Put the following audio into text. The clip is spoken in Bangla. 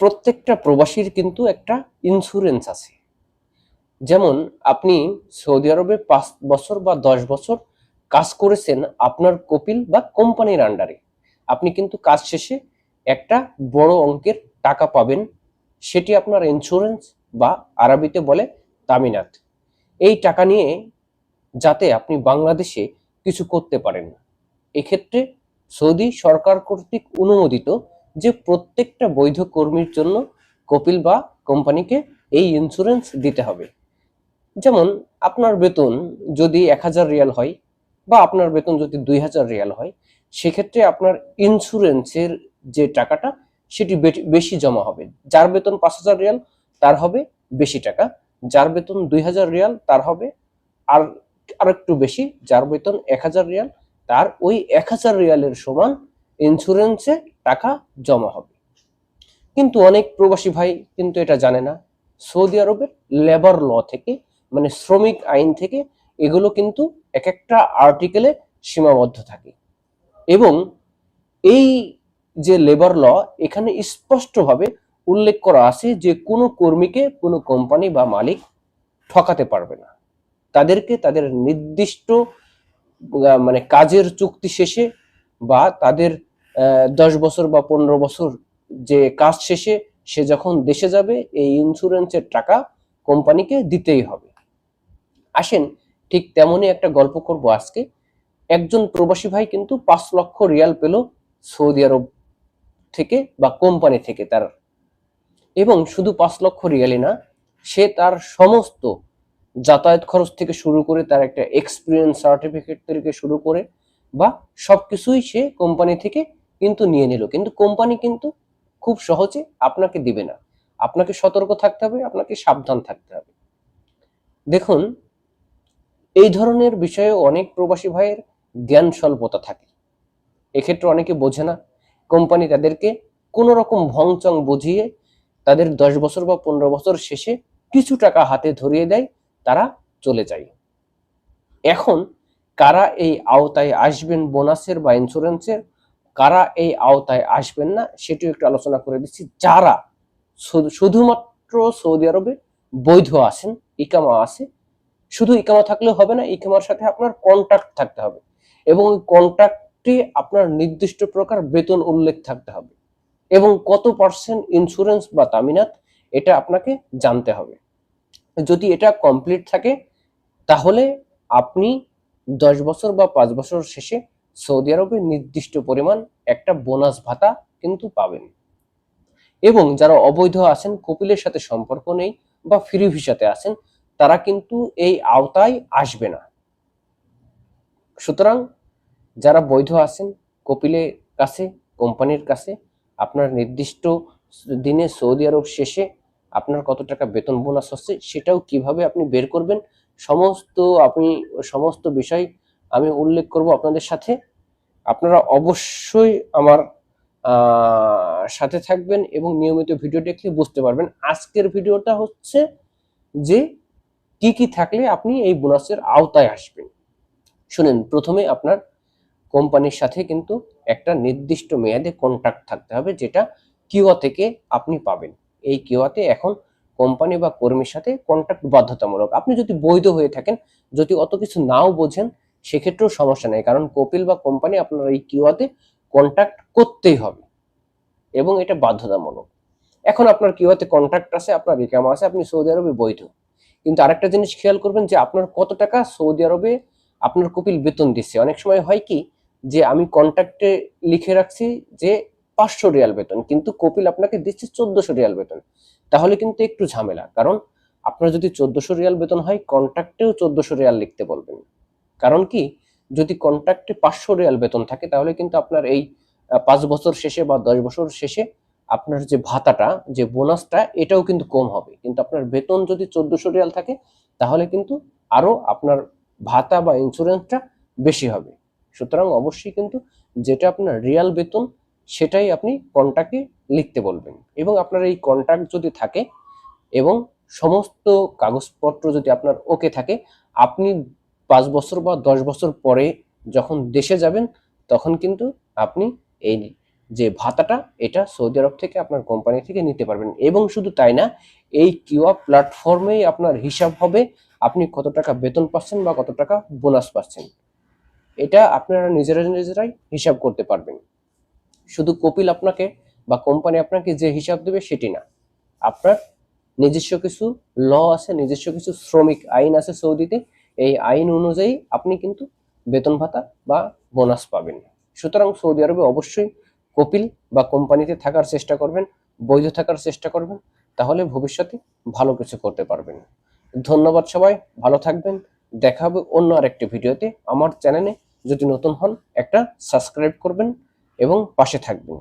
প্রত্যেকটা প্রবাসীর কিন্তু একটা ইন্স্যুরেন্স আছে। যেমন আপনি সৌদি আরবে পাঁচ বছর বা দশ বছর কাজ করেছেন আপনার কপিল বা কোম্পানির আন্ডারে আপনি কিন্তু কাজ শেষে একটা বড় অঙ্কের টাকা পাবেন, সেটি আপনার ইন্স্যুরেন্স বা আরবিতে বলে তামিনাত। এই টাকা নিয়ে যাতে আপনি বাংলাদেশে কিছু করতে পারেন। এক্ষেত্রে সৌদি সরকার কর্তৃক অনুমোদিত যে প্রত্যেকটা বৈধ কর্মীর জন্য কপিল বা কোম্পানিকে এই ইন্স্যুরেন্স দিতে হবে। যেমন আপনার বেতন যদি এক হাজার রিয়াল হয় বা আপনার বেতন যদি দুই হাজার রিয়াল হয়, সেক্ষেত্রে আপনার ইন্স্যুরেন্সের যে টাকাটা, সেটি বেশি জমা হবে। যার বেতন পাঁচ হাজার রিয়াল, তার হবে বেশি টাকা। যার বেতন দুই হাজার রিয়াল, তার হবে আর আর একটু বেশি, যার বেতন এক হাজার রিয়াল, তার ওই এক হাজার রিয়ালের সমান ইন্স্যুরেন্সে টাকা জমা হবে। কিন্তু অনেক প্রবাসী ভাই কিন্তু এটা জানে না। সৌদি আরবের লেবার ল থেকে মানে শ্রমিক আইন থেকে এগুলো কিন্তু এক একটা আর্টিকেলে সীমাবদ্ধ থাকে। এবং এই যে লেবার ল এখানে স্পষ্টভাবে উল্লেখ করা আছে যে কোনো কর্মীকে কোনো কোম্পানি বা মালিক ঠকাতে পারবে না। তাদেরকে তাদের নির্দিষ্ট মানে কাজের চুক্তি শেষে বা তাদের দশ বছর বা পনেরো বছর যে কাজ শেষে সে যখন দেশে যাবে, এই ইন্স্যুরেন্সের টাকা কোম্পানিকে দিতেই হবে। আসেন, ঠিক তেমনই একটা গল্প করব আজকে। একজন প্রবাসী ভাই কিন্তু পাঁচ লক্ষ রিয়াল পেল সৌদি আরব থেকে বা কোম্পানি থেকে তার। এবং শুধু পাঁচ লক্ষ রিয়ালই না, সে তার সমস্ত যাতায়াত খরচ থেকে শুরু করে তার একটা এক্সপিরিয়েন্স সার্টিফিকেট থেকে শুরু করে বা সবকিছুই সে কোম্পানি থেকে কিন্তু নিয়ে নিল। কিন্তু কোম্পানি কিন্তু খুব সহজে আপনাকে দিবে না। আপনাকে সতর্ক থাকতে হবে, আপনাকে সাবধান থাকতে হবে। দেখুন, এই ধরনের বিষয়ে অনেক প্রবাসী ভাইয়ের জ্ঞান স্বল্পতা থাকে। এক্ষেত্রে অনেকে বোঝে না, কোম্পানি তাদেরকে কোনো রকম ভংচং বুঝিয়ে তাদের দশ বছর বা পনেরো বছর শেষে কিছু টাকা হাতে ধরিয়ে দেয়, তারা চলে যায়। এখন কারা এই আওতায় আসবেন, বোনাসের বা ইন্স্যুরেন্সের কারা এই আওতায় আসবেন না, সেটিও একটু আলোচনা করে দিচ্ছি। যারা শুধুমাত্র সৌদি আরবে বৈধ আছেন, ইকামা আছে, শুধু ইকামা থাকলে হবে না, ইকামার সাথে আপনার কন্ট্রাক্ট থাকতে হবে এবং ওই কন্ট্রাক্টে আপনার নির্দিষ্ট প্রকার বেতন উল্লেখ থাকতে হবে এবং কত পার্সেন্ট ইন্স্যুরেন্স বা তামিনাত এটা আপনাকে জানতে হবে। যদি এটা কমপ্লিট থাকে, তাহলে আপনি দশ বছর বা পাঁচ বছর শেষে সৌদি আরবে নির্দিষ্ট পরিমাণ একটা বোনাস ভাতা কিন্তু পাবেন। এবং যারা অবৈধ আছেন, কপিলের সাথে সম্পর্ক নেই বা ফ্রি ভিসাতে আছেন, তারা কিন্তু এই আওতায় আসবে না। সুতরাং যারা বৈধ আছেন, কপিলের কাছে, কোম্পানির কাছে, আপনার নির্দিষ্ট দিনে সৌদি আরব শেষে আপনার কত টাকা বেতন বোনাস হচ্ছে, সেটাও কীভাবে আপনি বের করবেন, সমস্ত আপনি, সমস্ত বিষয় আমি উল্লেখ করব আপনাদের সাথে। আপনারা অবশ্যই আমার সাথে থাকবেন এবং নিয়মিত ভিডিও দেখলে বুঝতে পারবেন। আজকের ভিডিওটা হচ্ছে যে কি কি থাকলে আপনি এই বোনাসের আওতায় আসবেন। শুনেন, প্রথমে আপনার কোম্পানির সাথে কিন্তু একটা নির্দিষ্ট মেয়াদে কন্ট্রাক্ট থাকতে হবে, যেটা কিওয়া থেকে আপনি পাবেন। এই কিওয়াতে এখন কোম্পানি বা কর্মীর সাথে কন্ট্রাক্ট বাধ্যতামূলক। আপনি যদি বৈধ হয়ে থাকেন, যদি অত কিছু নাও বোঝেন সেক্ষেত্রেও সমস্যা নেই। কারণ কপিল বা কোম্পানি আপনার এই কিওয়াতে কন্ট্যাক্ট করতেই হবে। এবং এটা বাধ্যতামূলক। এখন আপনার কিওয়াতে কন্ট্রাক্ট আছে, আপনার রিকামা আছে, আপনি সৌদি আরবে বৈধ। কিন্তু আরেকটা জিনিস খেয়াল করবেন যে আপনার কত টাকা সৌদি আরবে আপনার কপিল বেতন দিচ্ছে। অনেক সময় হয় কি যে আমি কন্ট্রাক্টে লিখে রাখছি যে পাঁচশো রিয়াল বেতন, কিন্তু কপিল আপনাকে দিচ্ছে চোদ্দশো রিয়াল বেতন। তাহলে কিন্তু একটু ঝামেলা। কারণ আপনার যদি চোদ্দশো রিয়াল বেতন হয় কন্ট্রাক্টেও চোদ্দশো রিয়াল লিখতে বলবেন। কারণ কি, যদি কন্ট্রাক্টে পাঁচশো রিয়াল বেতন থাকে, তাহলে কিন্তু আপনার এই পাঁচ বছর শেষে বা দশ বছর শেষে আপনার যে ভাতাটা, যে বোনাসটা এটাও কিন্তু কম হবে। কিন্তু আপনার বেতন যদি চোদ্দশো রিয়াল থাকে, তাহলে কিন্তু আরও আপনার ভাতা বা ইন্স্যুরেন্সটা বেশি হবে। সুতরাং অবশ্যই কিন্তু যেটা আপনার রিয়াল বেতন, সেটাই আপনি কন্ট্রাক্টে লিখতে বলবেন। এবং আপনার এই কন্ট্রাক্ট যদি থাকে, এবং সমস্ত কাগজপত্র যদি আপনার ওকে থাকে, আপনি পাঁচ বছর বা দশ বছর পরে যখন দেশে যাবেন, তখন কিন্তু আপনি এই যে ভাতাটা, এটা সৌদি আরব থেকে আপনার কোম্পানি থেকে নিতে পারবেন। এবং শুধু তাই না, এই কিউআ প্ল্যাটফর্মেই আপনার হিসাব হবে আপনি কত টাকা বেতন পাচ্ছেন বা কত টাকা বোনাস পাচ্ছেন। এটা আপনারা নিজেরা নিজেরাই হিসাব করতে পারবেন। শুধু কপিল আপনাকে বা কোম্পানি আপনাকে যে হিসাব দেবে সেটি না। আপনার নিজস্ব কিছু ল আছে, নিজস্ব কিছু শ্রমিক আইন আছে সৌদিতে এই আইন অনুযায়ী আপনি কিন্তু বেতন ভাতা বা বোনাস পাবেন। সুতরাং সৌদি আরবে অবশ্যই কপিল বা কোম্পানিতে থাকার চেষ্টা করবেন, বৈধ থাকার চেষ্টা করবেন, তাহলে ভবিষ্যতে ভালো কিছু করতে পারবেন। ধন্যবাদ সবাই, ভালো থাকবেন। দেখা হবে অন্য আরেকটি ভিডিওতে। আমার চ্যানেলে যদি নতুন হন, একটা সাবস্ক্রাইব করবেন এবং পাশে থাকবেন।